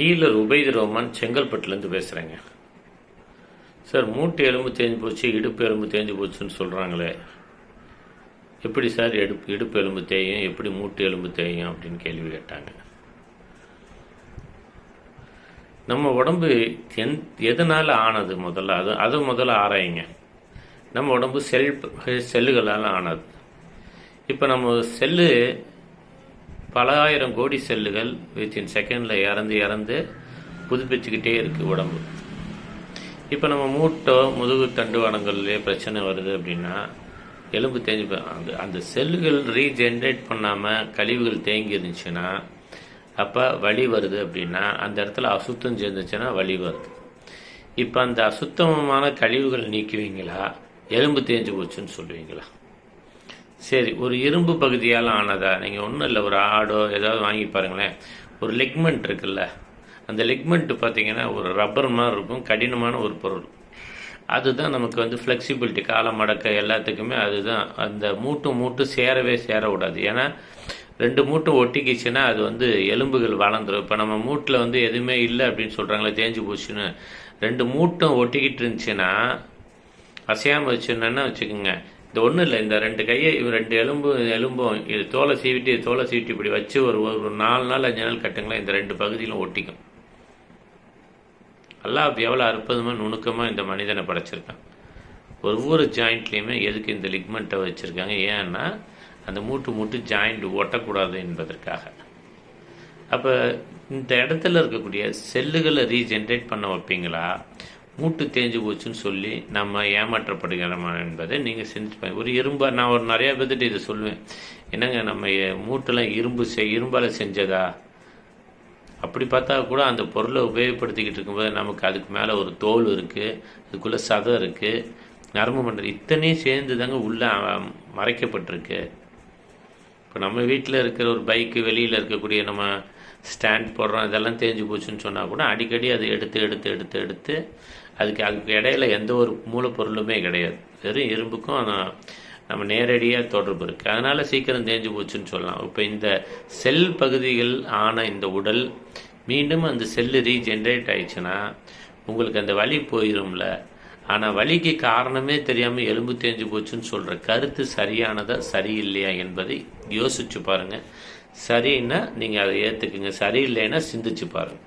Healer Ubaid ரோமான் செங்கல்பட்டுலேருந்து பேசுகிறேங்க sir மூட்டு எலும்பு தேஞ்சு போச்சு இடுப்பு எலும்பு தேஞ்சு போச்சுன்னு சொல்கிறாங்களே எப்படி சார் எடுப்பு இடுப்பு எலும்பு தேயும் எப்படி மூட்டு எலும்பு தேயும் அப்படின்னு கேள்வி கேட்டாங்க. நம்ம உடம்பு எந் எதனால் ஆனது முதல்ல? அது அது முதல்ல ஆராயுங்க. நம்ம உடம்பு செல் செல்லுகளால் ஆனது. இப்போ நம்ம செல்லு பல ஆயிரம் கோடி செல்லுகள் வித்தின் செகண்டில் இறந்து இறந்து புதுப்பிச்சுக்கிட்டே இருக்குது உடம்பு. இப்போ நம்ம மூட்டோ முதுகு தண்டுவானங்கள்லேயே பிரச்சனை வருது அப்படின்னா எலும்பு தேஞ்சு அந்த அந்த செல்லுகள் ரீஜென்ரேட் பண்ணாமல் கழிவுகள் தேங்கி இருந்துச்சுன்னா அப்போ வலி வருது அப்படின்னா அந்த இடத்துல அசுத்தம் சேர்ந்துச்சுன்னா வலி வருது. இப்போ அந்த அசுத்தமான கழிவுகள் நீக்குவீங்களா? எலும்பு தேஞ்சு போச்சுன்னு சொல்லுவீங்களா? சரி ஒரு இரும்பு பகுதியால் ஆனதா? நீங்கள் ஒன்றும் இல்லை ஒரு ஆடோ ஏதாவது வாங்கி பாருங்களேன். ஒரு லெக்மெண்ட் இருக்குல்ல அந்த லெக்மெண்ட்டு பார்த்தீங்கன்னா ஒரு ரப்பர் மாதிரி இருக்கும் கடினமான ஒரு பொருள். அதுதான் நமக்கு வந்து ஃப்ளெக்சிபிலிட்டி காலம் மடக்க எல்லாத்துக்குமே அதுதான். அந்த மூட்டு மூட்டு சேரவே சேர விடாது ஏன்னா ரெண்டு மூட்டும் ஒட்டிக்கிச்சுன்னா அது வந்து எலும்புகள் வளர்ந்துடும் இப்போ நம்ம மூட்டில் வந்து எதுவுமே இல்லை அப்படின்னு சொல்கிறாங்களே தேஞ்சு போச்சுன்னு. ரெண்டு மூட்டும் ஒட்டிக்கிட்டு இருந்துச்சுன்னா அசையாமல் வச்சுருந்தேன்னா வச்சுக்கோங்க இந்த ஒன்றும் இல்லை இந்த ரெண்டு கையை இவன் ரெண்டு எலும்பு எலும்பும் இது தோலை சீவிட்டு இது தோலை சீவிட்டு இப்படி வச்சு ஒரு ஒரு நாலு நாள் அஞ்சு நாள் கட்டுங்களேன் இந்த ரெண்டு பகுதியிலும் ஒட்டிக்கும். அல்லாஹ் எவ்வளோ அற்புதமாக நுணுக்கமாக இந்த மனிதனை படைச்சிருக்கான். ஒவ்வொரு ஜாயிண்ட்லேயுமே எதுக்கு இந்த லிக்மெண்ட்டை வச்சுருக்காங்க? ஏன்னா அந்த மூட்டு மூட்டு ஜாயிண்ட் ஒட்டக்கூடாது என்பதற்காக. அப்போ இந்த இடத்துல இருக்கக்கூடிய செல்லுகளை ரீஜென்ரேட் பண்ண வைப்பீங்களா? மூட்டு தேஞ்சு போச்சுன்னு சொல்லி நம்ம ஏமாற்றப்படுகிறோமா என்பதை நீங்கள் செஞ்சு ஒரு இரும்பா நான் ஒரு நிறையா பேர்த்துட்டு இதை சொல்லுவேன். என்னங்க நம்ம மூட்டெல்லாம் இரும்பு செய் இரும்பால் செஞ்சதா? அப்படி பார்த்தா கூட அந்த பொருளை உபயோகப்படுத்திக்கிட்டு இருக்கும்போது நமக்கு அதுக்கு மேலே ஒரு தோல் இருக்குது அதுக்குள்ளே சதம் இருக்குது நரம்பு மண்டலம் இத்தனையும் சேர்ந்து தாங்க உள்ளே மறைக்கப்பட்டிருக்கு. இப்போ நம்ம வீட்டில் இருக்கிற ஒரு பைக்கு வெளியில் இருக்கக்கூடிய நம்ம ஸ்டாண்ட் போடுறோம் இதெல்லாம் தேஞ்சு போச்சுன்னு சொன்னால் கூட அடிக்கடி அதை எடுத்து எடுத்து எடுத்து எடுத்து அதுக்கு அதுக்கு இடையில எந்த ஒரு மூலப்பொருளுமே கிடையாது. வெறும் இரும்புக்கும் நம்ம நேரடியாக தொடர்பு இருக்குது அதனால் சீக்கிரம் தேஞ்சு போச்சுன்னு சொல்லலாம். இப்போ இந்த செல் பகுதிகள் ஆன இந்த உடல் மீண்டும் அந்த செல்லு ரீஜென்ரேட் ஆயிடுச்சுன்னா உங்களுக்கு அந்த வலி போயிரும்ல. ஆனால் வலிக்கு காரணமே தெரியாமல் எலும்பு தேஞ்சு போச்சுன்னு சொல்கிற கருத்து சரியானதா சரியில்லையா என்பதை யோசிச்சு பாருங்கள் சரின்னா நீங்கள் அதை ஏற்றுக்குங்க சரியில்லைன்னா சிந்திச்சு பாருங்கள்